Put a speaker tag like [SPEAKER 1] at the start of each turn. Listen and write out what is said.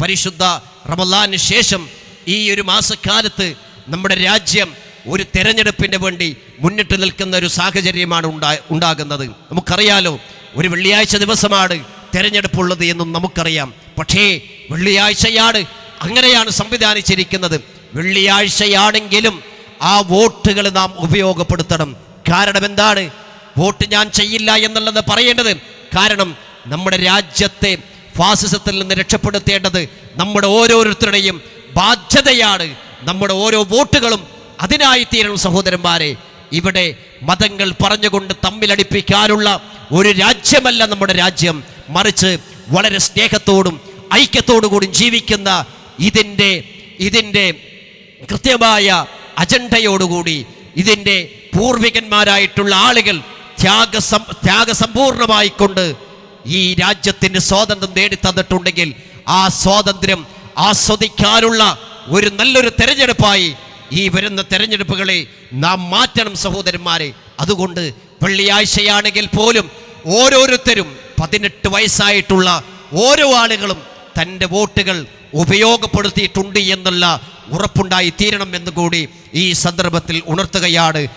[SPEAKER 1] പരിശുദ്ധ റമലാന് ശേഷം ഈ ഒരു മാസക്കാലത്ത് നമ്മുടെ രാജ്യം ഒരു തെരഞ്ഞെടുപ്പിന് വേണ്ടി മുന്നിട്ട് നിൽക്കുന്ന ഒരു സാഹചര്യമാണ് ഉണ്ടാ ഉണ്ടാകുന്നത്. നമുക്കറിയാലോ ഒരു വെള്ളിയാഴ്ച ദിവസമാണ് തെരഞ്ഞെടുപ്പുള്ളത് എന്നും നമുക്കറിയാം. പക്ഷേ വെള്ളിയാഴ്ചയാണ് അങ്ങനെയാണ് സംവിധാനിച്ചിരിക്കുന്നത്. വെള്ളിയാഴ്ചയാണെങ്കിലും ആ വോട്ടുകൾ നാം ഉപയോഗപ്പെടുത്തണം. കാരണം എന്താണ്? വോട്ട് ഞാൻ ചെയ്യില്ല എന്നുള്ളത് പറയേണ്ടത്. കാരണം നമ്മുടെ രാജ്യത്തെ ഫാസിസത്തിൽ നിന്ന് രക്ഷപ്പെടുത്തേണ്ടത് നമ്മുടെ ഓരോരുത്തരുടെയും ബാധ്യതയാണ്. നമ്മുടെ ഓരോ വോട്ടുകളും അതിനായി തീരണം സഹോദരന്മാരെ. ഇവിടെ മതങ്ങൾ പറഞ്ഞുകൊണ്ട് തമ്മിലടിപ്പിക്കാനുള്ള ഒരു രാജ്യമല്ല നമ്മുടെ രാജ്യം. മറിച്ച് വളരെ സ്നേഹത്തോടും ഐക്യത്തോടുകൂടി ജീവിക്കുന്ന ഇതിന്റെ ഇതിന്റെ കൃത്യമായ അജണ്ടയോടുകൂടി ഇതിന്റെ പൂർവികന്മാരായിട്ടുള്ള ആളുകൾ ത്യാഗസം ത്യാഗസമ്പൂർണമായിക്കൊണ്ട് ഈ രാജ്യത്തിന് സ്വാതന്ത്ര്യം നേടിത്തന്നിട്ടുണ്ടെങ്കിൽ ആ സ്വാതന്ത്ര്യം ആസ്വദിക്കാനുള്ള ഒരു നല്ലൊരു തെരഞ്ഞെടുപ്പായി ഈ വരുന്ന തെരഞ്ഞെടുപ്പുകളെ നാം മാറ്റണം സഹോദരന്മാരെ. അതുകൊണ്ട് വെള്ളിയാഴ്ചയാണെങ്കിൽ പോലും ഓരോരുത്തരും പതിനെട്ട് വയസ്സായിട്ടുള്ള ഓരോ ആളുകളും തന്റെ വോട്ടുകൾ ഉപയോഗപ്പെടുത്തിയിട്ടുണ്ട് എന്നുള്ള ഉറപ്പുണ്ടായി തീരണം എന്ന് കൂടി ഈ സന്ദർഭത്തിൽ ഉണർത്തുകയാണ്